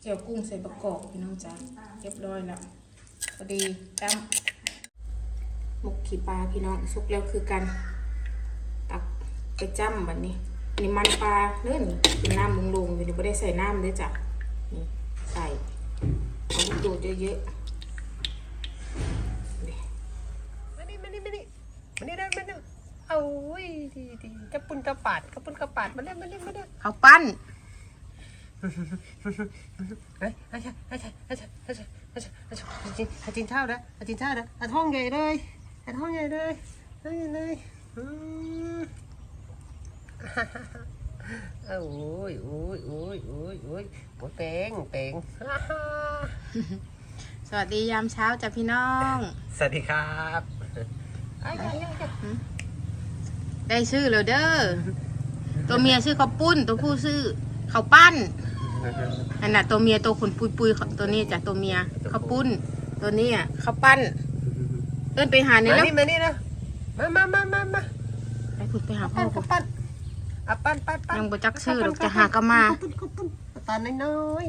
เจียวกุ้งใส่ประกอบพี่น้องจ้าเรียบร้อยแล้วพอดีตั้มหมกขี้ปลาพี่น้องสุกแล้วคือกัน ตักไปจ้ำแบบนี้อันนี้มันปลาเลื่อนเป็นน้ำลงๆอยู่นี่ไม่ได้ใส่น้ำเลยจ้ะนี่ใส่เอาลูกโดดเยอะๆนี่มานี่มานี่มานี่มานี่ได้มานี่เอาอุ้ยดีดีกระปุนกระปาดกระปุนกระปาดมาเล่นมาเล่นมาเล่นเขาปั้น เฮ้ยอาชาอาชาอาชาอาชาอาชาอาชาอาจินอาจินเท่านะอาจินเท่านะอาท้องใหญ่เลยอาท้องใหญ่เลยท้องใหญ่เลยโอ้ยโอ้ยโอ้ยโอ้ยโอ้ยโอ้ยเป่งเป่งสวัสดียามเช้าจ้ะพี่น้อง สวัสดีครับได้ชื่อแล้วเด้อตัวเมียชื่อข้าวปุ้นตัวผู้ชื่อ ข้าวปั้นอันน่ะตัวเมียตัวขนปุยปุยๆตัวนี้จ้ะตัวเมียข้าวปุ้น ตัวนี้อะข้าวปั้น เอิ้นไปหาเนี่มาแล้วนี่มานี่นะมามามามามาไปพูดไปหาพ่ปั้อนกับปั้นอะปั้นปั้นปั้นยังบ่จักชื่อหรอกจะหาก็มาปั้นปั้นปั้นตาน้อย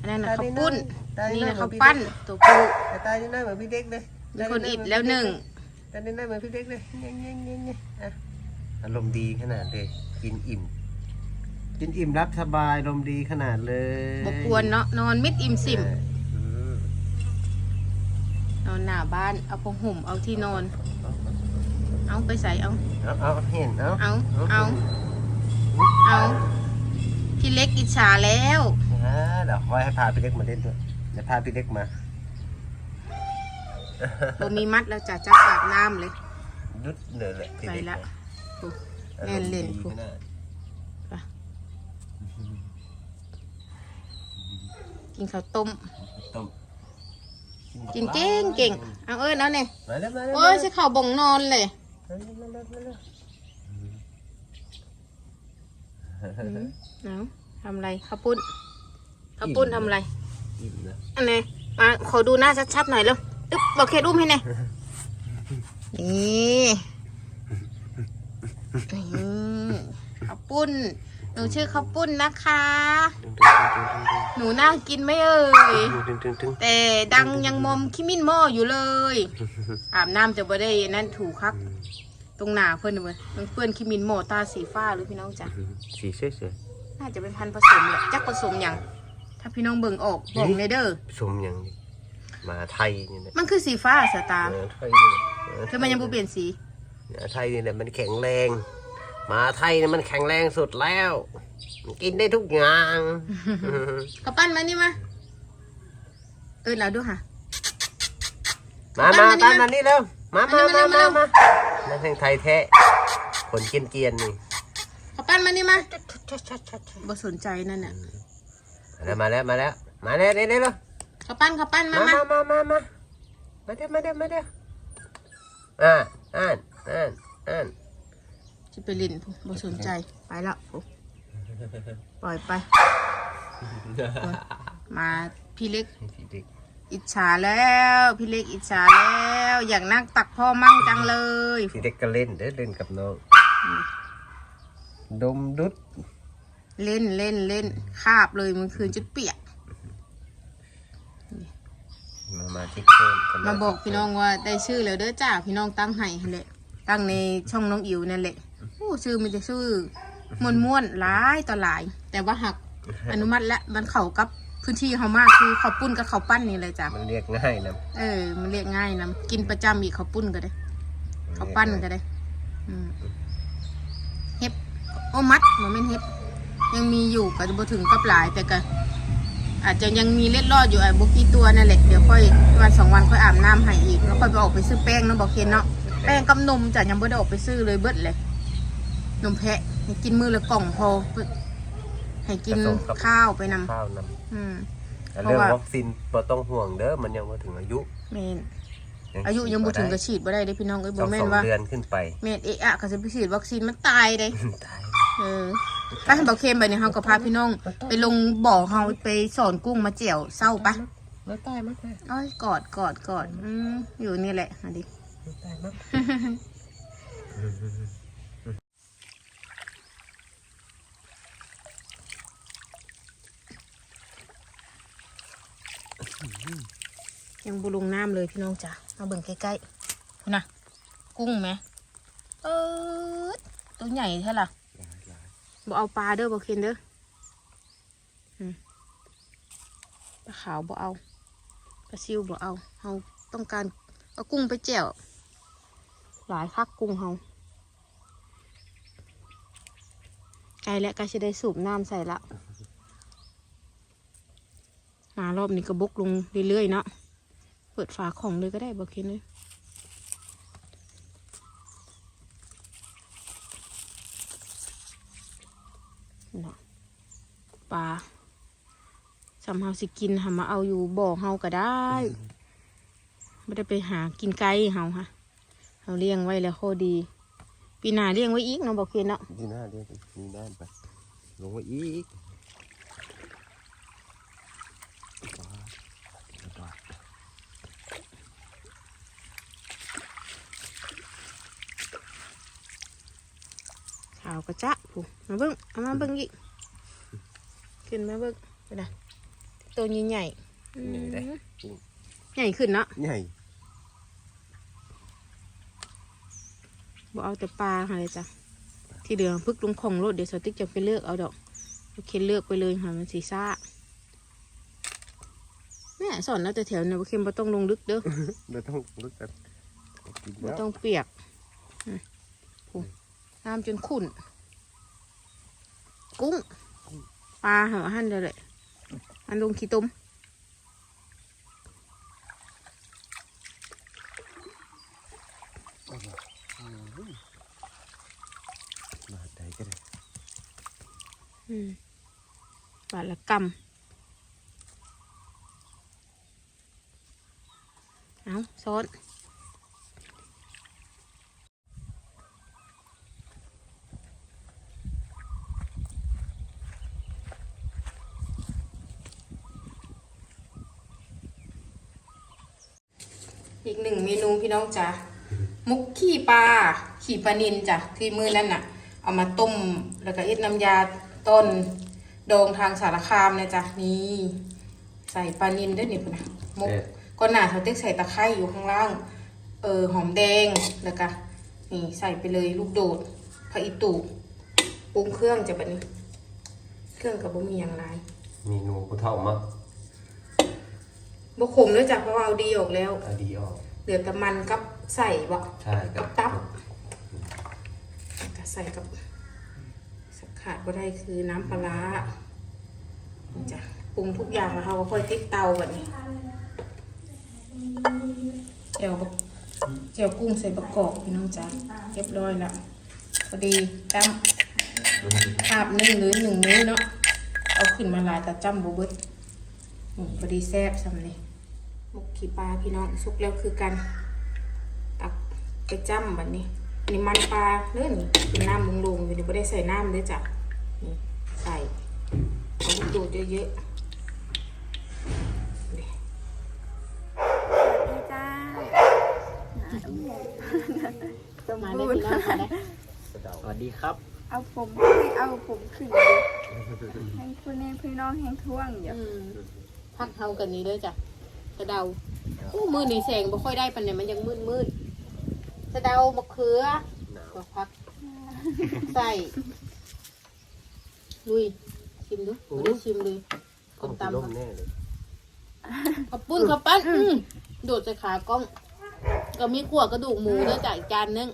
อันนั้นน่ะข้าวปุ้นตานี่น้อยนะข้าวปั้น ตัวผู้ๆแต่ตาน้อยเหมือนพี่เด็กเลยมีคนอิดแล้วหนึ่งตาน้อยเหมือนพี่เด็กเลยเงี้ยเงี้ยเงี้ยเงี้ยอะอารมณ์ดีขนาดเลยกินอิ่ม กินอิ่มรับสบายอารมณ์ดีขนาดเลยบกวนเนาะนอนมิดอิ่มสิมอืมนอนหน้าบ้านเอาผ้าห่มเอาที่นอน เอาไปใส่เอา เอาเอาเห็นเอาเอาเอา เอาพี่เล็กอิจฉาแล้ว อ่าเดี๋ยวคอยให้พาพี่เล็กมาเล่นด้วยเดี๋ยวพาพี่เล็กมาบ่มีมัดแล้วจ้ะจับอาบน้ำเลยดุดเลยแหละพี่ไปเล็กละเนี่ยโอ้อารแม่นมณ์เล่น ดีกูขนาด กินข้าวต้ม ต้มกินเก่งเก่งเอาเอ้ยเอาเนี่ยมาแล้วมาแล้วโอ้ยใช้ข้าวบ่งนอนเลยมาแล้วมาแล้วมาแล้วเอาทำอะไรข้าวปุ้นข้าวปุ้นทำอะไรอิ่มนะอันไหนมาขอดูหน้าชัดๆหน่อยเร็วอึ๊บบอกเคสอุ้มให้หน่อยนี่นี่ข้าวปุ้น หนูชื่อข้าวปุ้นนะคะ หนูน่ากินไหมเอ่ยตึงตึงตึงแต่ดังยังมอมขี้มิ้นหม้ออยู่เลย อาบน้ำจะบ่ได้นั่นถูกครับ ตรงหนาเพื่อนเลยมันเพื่อนขี้มิ้นหม้อตาสีฟ้าหรือพี่น้องจ๊ะสีสวยสวยน่าจะเป็นพันธุ์ผสมแหละจักผสมอย่างถ้าพี่น้องเบิ่งออกบอกเลยเด้อๆชมอย่างนี้มาไทยนี่แหละมันคือสีฟ้าสตาร์เออไทยนี่แหละเออคือมันยังบ่เปลี่ยนสีมาไทยนี่แหละมันแข็งแรงห มาไทยนี่มันแข็งแรงสุดแล้ว มันกินได้ทุกอย่างกระปั้นมานี่มา เออเราดูค่ะ มามาตามมานี่เร็ว มามามามามานั่นแห่งไทยแท้คนเกรียนเกียนๆนี่กระปั้นมานี่มาบ่สนใจนั่นน่ะมาแล้วมาแล้ว มาแล้วมาแล้วเร็วเร็วเร็วกระปั้นกระปั้นมามามามามามามามาเด้อมาเด้อมาเด้ออ่าอ่านอ่านอ่าน จะไปลินพูบ่สนใจไปแล้วพูปล่อยไป มาพี่เล็กพี่เด็กอิจฉาแล้ว พี่เล็กอิจฉาแล้ว อยากนั่งตักพ่อมั่งจังเลยพี่เด็กก็เล่นเด้อเล่นกับน้องดมดุดเล่นเล่นเล่นคาบเลยมันคืนจุดเปียก มามาที่เพิ่มนมาบอกพี่น้องว่าได้ชื่อแล้วเด้อจ้าพี่น้องตั้งให้หั่นแหละตั้งในช่องน้องอิ๋วนั่นแหละ โอ้ชื่อมันจะชื่อม่วนม่วนๆหลายต่อหลาย แต่ว่าหักอนุมัติและมันเข้ากับพื้นที่เขามากคือข้าวปุ้นกับข้าวปั้นนี่เลยจ้ะมันเรียกง่ายนะเออ มันเรียกง่ายนะกินประจำอีกข้าวปุ้นก็ได้ข้าวปั้นก็ได้อืมเฮ็บโอมัดมันเป็นเฮ็บยังมีอยู่ก็จะบ่ถึงกับหลายแต่ก็อาจจะยังมีเล็ดรอดอยู่ไอ้บุกี้ตัวนั่นแหละเดี๋ยวค่อยวันสองวันค่อยอาบน้ำให้อีกแล้วค่อยไปออกไปซื้อแป้งเนาะบอกเคนเนาะแป้งกับนมจ้ะยังไม่ได้ออกไปซื้อเลยเบิดเลย นมแพะ ให้กินมือละกล่องพอ ให้กินข้าวไปนำข้าวนำอืมแต่เพราะเรื่องว่า วัคซีนบ่ต้องห่วงเด้อมันยังบ่ถึงอายุเมนอายุยังบ่ถึงกระฉีดบ่ได้เด้อพี่น้องเอ้ยสบ่องแม่สนองว่าเดือนขึ้นไปเมนเอะอะก็จะไปฉีดวัคซีนมันตายเด้ ตายเออไปให้บอกเคนไปเนี่ยเฮาก็พาพี่น้อง ไปลงบ่อเฮาไปสอนกุ้งมาเจียวเศร้าปะมาตายมากเลยอ้อยกอดกอดกอดอืมอยู่นี่แหละอันนี้มาตายมาก ยังบุลงน้ำเลยพี่น้องจ้ะมาเบิ่งใกล้ๆคุณนะกุ้งไหมเออตัวใหญ่ใช่ล่ะหลายหลายบ่เอาปลาเด้อบ่เคนเด้ออืมปลาขาวบ่เอาปลาซิวบ่เอาเฮาต้องการเอากุ้งไปแจ่วหลายคักกุ้งเฮาไกลแล้วก็จะได้สูบน้ำใส่ละ มารอบนี้ก็บกลงเรื่อยๆเนาะเปิดฝาของเลยก็ได้บอกเคนเลยนะปลาสำเฮาสิกินหามาเอาอยู่บ่อเฮาก็ได้ไม่ได้ไปหากินไกลเฮาค่ะเฮาเลี้ยงไว้แล้วโคดี ปีหน้าเลี้ยงไว้อีกเนาะบอกเคนเนาะที่หน้าเดียวมีน้ำไปลงมาอีกปลาปลา ขาวกระจะผู้มาเบิ้งเอามาเบิ้งอีกขึ้นมาเบิ้งไปนะตัวใหญ่ๆอืมนี่ได้ใหญ่ขึ้นเนาะใหญ่บ่เอาแต่ปลาค่ะเลยจ้ะที่เหลือพึกลงของรถเดี๋ยวสติ๊กจะไปเลือกเอาดอกโอเคเลือกไปเลยค่ะมันสีซ่าแม่สอนนะแต่แถวเนี่ยบ่เค็มบ่ต้องลงลึกเด้อเราต้องรู้จักกินบ่แล้วต้องเปียกอืมผู้ น้ำจนขุ่น กุ้ง ปลาเหรอหั่นเลยเลยอันลงขี้ต้มมาใดก็ได้อืมปลาละกำเอาซอส อีกหนึ่งเมนูพี่น้องจ๋ามุกขี้ปลาขี้ปลานินจ้ะที่มือนั่นน่ะ เอามาต้มแล้วก็เอ็ดน้ำยาต้นดองทางสารคามนะจ๊ะนี่ใส่ปลานินด้วยนี่พุ่นนะมุกก้อนหนาเขาเต็กใส่ตะไคร้อยู่ข้างล่าง เออหอมแดงแล้วก็นี่ใส่ไปเลยลูกโดดผักอีตูปรุงเครื่องจะแบบนี้ เครื่องกับบะหมี่อย่างไรเมนูผู้เฒ่ามั้งบะขมด้วยจ้ะเพราะว่าเอาดีออกแล้วเอาดีออก เหลือแต่มันกับใส่บะใช่ครักับตับก็ใส่กับสักขาดก็ได้คือน้ำปลาร้านี่จ้ะปรุงทุกอย่างแล้วเราก็ค่อยติดเตาแบบนี้เจียวบะเจียวกุ้งใส่ประกอบพี่น้องจ้ะเรียบร้อยแล้วพอดีจ้ำภาพหนึ่งหรือหนึ่งมื้อเนาะเอาขึ้นมาหลายแต่จ้ำโบเบิดอืมพอดีแซ่บสำนี่หมก ขี้ปลาพี่น้องสุกแล้วคือกันตักไปจ้ำแบบนี้นนี้มันปลาเลื่อนเป็นน้ำลงๆอยู่นี่ไม่ได้ใส่น้ำเลยจ้ะนี่ใส่เอาลูกโดดเยอะๆนี่จ้าสมาได้พี่น้องมาได้สวัสดีครับ เอาผมให้เอาผมขึ้นให้คุณแม่พี่น้องแห้งท่วงอย่าอืมพักเท่ากันนี้เลยจ้ะะเดาอู้มือนี่แสงบ่ค่อยได้ปันเนี่ยมันยังมืดมืดๆกระเดามะเขือหนาวก็พักใส่ลุยชิมดูไม่ได้ชิมเลยคนต้องตำล่มค่ะแน่เลยขอบปุ้นขอบปั้นอืมโดดใส่ขากล้อง ก็มีขั่วกระดูกหมูด้วยจ้ะอีกจานนึง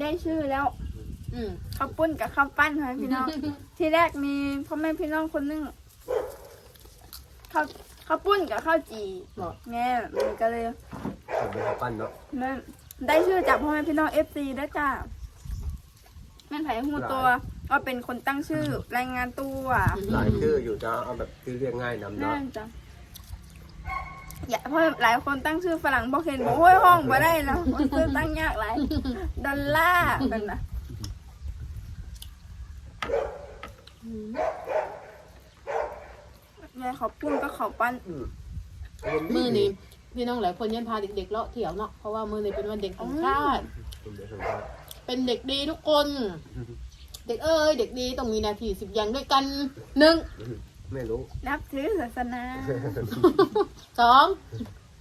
ได้ชื่อแล้ว อืมข้าวปุ้นกับข้าวปั้นค่ะพี่น้อง ที่แรกมีพ่อแม่พี่น้องคนนึงข้าว ข้าวปุ้นกับข้าวจีบอกแม่มันก็เลยผมเป็นข้าวปั้นเนาะแม่ได้ชื่อจากพ่อแม่พี่น้องเอฟซีแล้วจ้าแม่นไผ่หูตัวว่าเป็นคนตั้งชื่อรายงานตัวหลายชื่ออยู่จะเอาแบบที่เรียกง่ายนำแม่เนาะนจ้ะอย่าเพราะหลายคนตั้งชื่อฝรั่งบอกเห็นบอกโอ้ยห้องมาได้แล้วมันชื่อตั้งยากหลายดอลลาร์เป็นนะ ยายเขาปุ้นก็เขาปั้นมือนี้พี่น้องหลายคนยันพาเด็กๆเลาะเที่ยวเนาะเพราะว่ามือนี้เป็นวันเด็กของชาติผมเดี๋ยวผมจะเป็นเด็กดีทุกคน เด็กเอ้ยเด็กดีต้องมีหนาทีสิบอย่างด้วยกันหนึ่งไม่รู้นับถือศาสนาสอง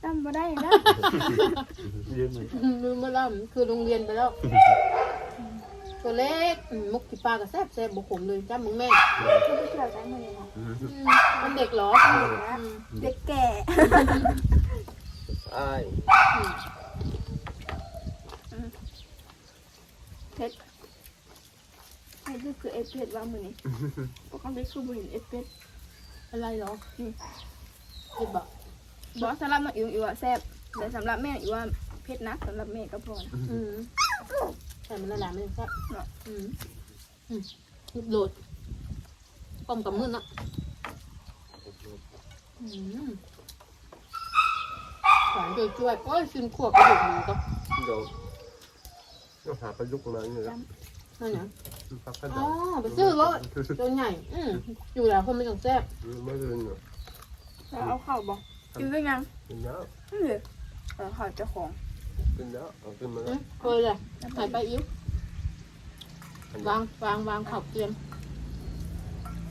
จำบ่ได้นะยืมมันลืมมาแล้วคือโรงเรียนไปแล้ว ตัวเล็กอืมมุกที่ปลากับแซ่บแซ่บบุขมเลยจ้ามึงแม่ไม่เกี่ยวกันเลยนะอืมมันเด็กเหรออืมเด็กแก่ไอ้ายเพชรไอ้นี่คือเอฟเพชรว่ามือนี่ปกติคือบุญเอฟเพชรอะไรเหรออืมเด็กบอกบอกสำหรับน้องอิวอิวอะแซ่บแต่สำหรับแม่อิวว่าเพชรนะสำหรับแม่ก็พอนะอืม ใส่มันละลายมันยังแซ่บเนาะอืมอืมโหลดต้มกับมือนะอืมหวานช่วยๆโอ้ยชิมขวบกระดูกหมูก็เดี๋ยวต้องหาประยุกต์มาเนี่ยนะนั่นนะปักกระอ๋ดาอษไปซื้อรถตัวใหญ่ อืมอยู่แล้วคนไม่ต้องแซ่บไม่ลืมเนาะแล้วเอาข้าวบอกกินด้วยยังกินแล้วไม่เลยเอาข้าวเจ้าของ กินแล้วเอาขึ้นมาอืแล้วมเคยเลยใส่ไปอิ๊ววางวางวางข้าวเตรียม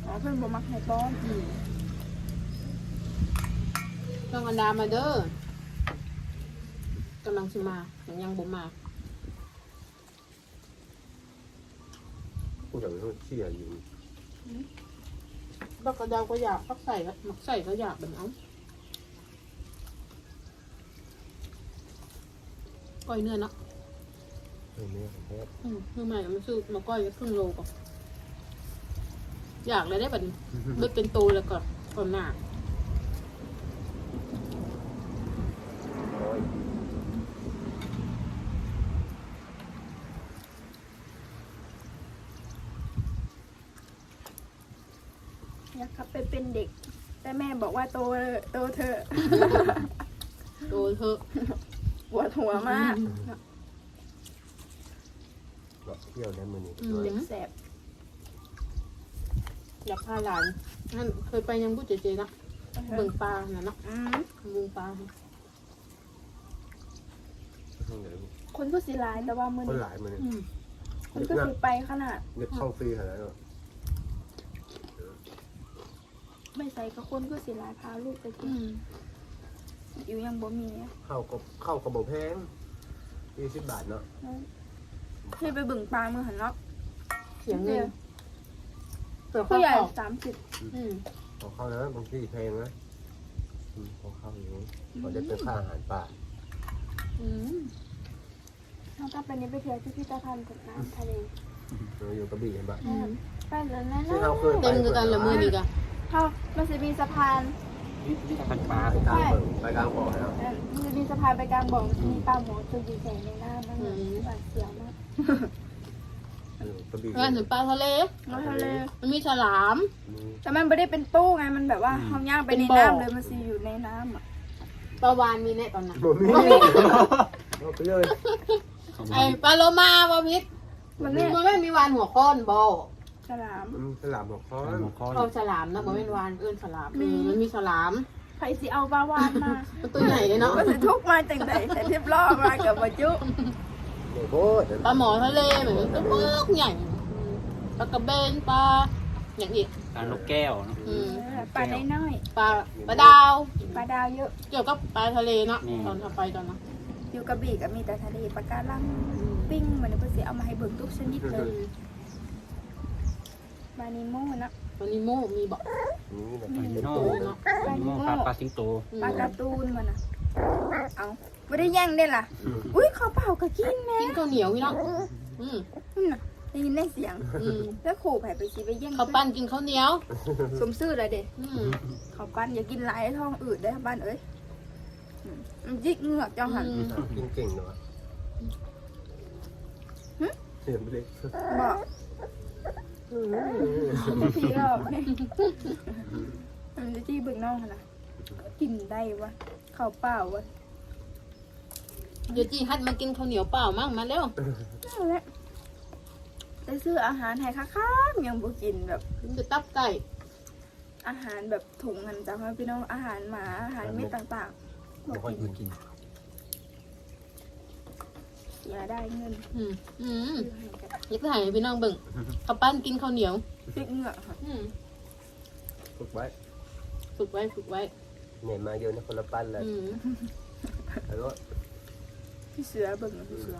อ๋อเพื่อนบ่มักให้ป้อนอืมต้องอันดามาเด้อกำลังสิมายังยังบ่มาผู้ใหญ่เขาเชี่ยอยู่ บักกระเดาก็อยากพักใส่ก็มักใส่ก็อยากแบบนั้น ก้อยเนื้อเนาะเออเนี่ยของแท้อืมคือใหม่มันซื้อมาก้อยก็ครึ่งโลก่อนอยากเลยได้แบบนี้ไม่เป็นโตแล้วก่อนก่อนหน้าร้อยอยากกลับไปเป็นเด็ก แต่แม่บอกว่าโตโตเธอะ โตเถอะ ปวดหัวมากก็เที่ยวได้มือนี้อืมเด็กแสบอยากพาหลานนั่นเคยไปยังบุญเจเจนะเบิ่งปลาน่ะเนาะอืมเบิ่งปลาข้างไหนคนก็สิหลายแต่ว่ามือคนนี้หลายมือนี้อืมคนก็สิไปขนาดเด็กเข้าฟรีขนาดนั้นไม่ใส่ก็คนก็สิหลายพาลูกไปกิอืนม อยู่ยังบ่มีอะเข้าก็เข้าก็บอกแพงยี่สิบบาทเนาะให้ไปบึงปลามือหันเนาะเสียงเงินเสือผู้ข้าวใหญ่เข่าสามสิบอืมพอเข้านะบางทีแพงนะอืมพอเข้าอยู่พอได้เป็นค่าอาหารป่าอืมเราก็ไปนี้ไปเที่ยวที่พิพิธภัณฑ์กับน้ำทะเลเราอยู่กระบี่เห็นปะอืมไปแล้วนะที่เราเคยไปเต็มกันละมือนี่กะ เขามันจะมีสะพาน พิพิธภัณฑ์ปลาไปกลางเบิ่งไปกลางบ่อแล้วเออมันจะมีสะพานไปกลางบ่อมันจะมีปลาหมอตัวอยู่ใส่ในน้ำมันหวาดเสียวมากกระบี่งานถึงปลาทะเล น้ำทะเลมันมีฉลาม แต่มันไม่ได้เป็นตู้ไงมันแบบว่าห้องย่างไปในเป็นบ่อน้ำเลยมันซีอยู่ในน้ำอะปลาวานมีแน่ตอนนั้นบ่มีเอาไปเลย ไอ้ปลาโลมาบอพิษมันเนี่ยมันไม่มีวานหัวค้อนบอ ฉลามมันฉลามหัวค้อนเอาฉลามนะบอกเป็นวานเอื้นฉลามเออมันมีฉลามใครสิเอาปลาวานมามันตัวใหญ่เลยเนาะก็สิทุกมาจังไดแต่เรียบร้อยมากับมาจุโอ้โหปลาหมอทะเลเหมือนตัวเบิกใหญ่อืมปลากระเบนปลาอย่างอีกปลานกแก้วเนอะอืมปลาน้อยปลาปลาดาวๆปลาดาวเยอะ เกี่ยวกับปลาทะเลเนาะตอนทำไปตอนนั้นอยู่กระบี่ก็มีแต่ทะเลปลาการังปิ้งมันเพื่อสิเอามาให้เบิ่งทุกชนิดเลย ปลานิโม่นะตัวนี้โมมีบอกนี่แหละปลานิโน่เนาะปลานิโม่ปลาปลาสิงโตอืมปลาการ์ตูนมันนะเอาไม่ได้แย่งได้ล่ะ อุ้ยเขาเป่าก็กินแม่กินข้าวเหนียวพี่เนาะอืมนั่นน่ะได้ยินได้เสียง อืมแล้วขู่ไผ่ไปสิไปแย่งข้าวปั้นกินข้าวเหนียว สมซื่อเลยเด็อืมเขาปั้นอย่ากินหลายท้องอืดได้อบ้านเอ้ยอืมมันยิกเหงือกจังหันอืมกินเก่งเนาะเสียงเล็กบอก เราเนี่ยมันจะจี้เบิ่งน้องนะกินได้วะข้าวเปล่าวะเดี๋ยวจีฮัดมากินข้าวเหนียวเปล่ามั่งมาเร็วนั่นแหละได้ซื้ออาหารให้ค้าๆยังบ่กินแบบจะตับไก่อาหารแบบถุงกันจ้ะพี่น้องอาหารหมาอาหารเม็ดต่างๆไม่บ่ค่อยกิน กิน เสียได้เงินอืมอืมซื้อให้กันอยากถ่ายให้พี่น้องเบิ่งข้าวปั้นกินข้าวเหนียวพริกเหงือกค่ะอืมฝึกไว้ฝึกไว้ฝึกไว้เนี่ยมาเยอะนะคนละปั้นเลยอืมแล้วก็พี่เสือเบิ่งพี่เสือ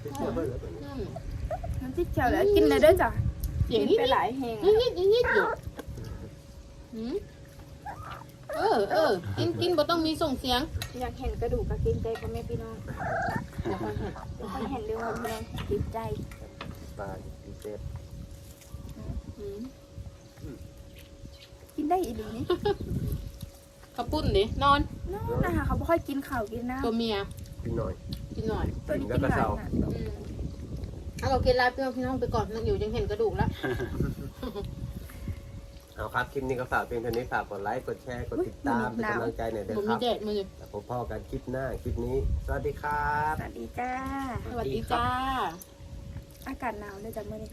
เชื่อเพื่อนแล้วกันอืมน้ำพริกแจ่วแล้วกินเลยเด้อจ้ะเสียงกินนิดไปหลายแหงนิดนิดนิดนิดอยู่อืม เออเออกินกินบ่ต้องมีส่งเสียงอยากเห็นกระดูกกระเกรงใจพ่อแม่พี่น้องเดี๋ยวค่อยเห็นเดี๋ยวค่อยเห็นเรื่องว่าพี่น้องติดใจปลาดีเจ็บอืมกินได้อีหลีนี่ข้าวปุ้นดินอนน้องนะคะเขาไม่ค่อยกินข้าวกินน้ำตัวเมียกินหน่อยกินหน่อยตัวนี้กินหลายนะอืมเอาเรากินลาเปรี้ยวพี่น้องไปก่อนนั่งอยู่ยังเห็นกระดูกแล้ว เอาครับคลิปนี้ก็ฝากเพียงเท่านี้ฝากกดไลค์กดแชร์กดติดตามเป็นกำลังใจหน่อยเด้อผมคมีรับแดดมาอยู่แล้วพบพ่อกันคลิปหน้าคลิปนี้สวัสดีครับ สวัสดีจ้า สวัสดีจ้า อากาศหนาวเลยจ้ะเมื่อนี้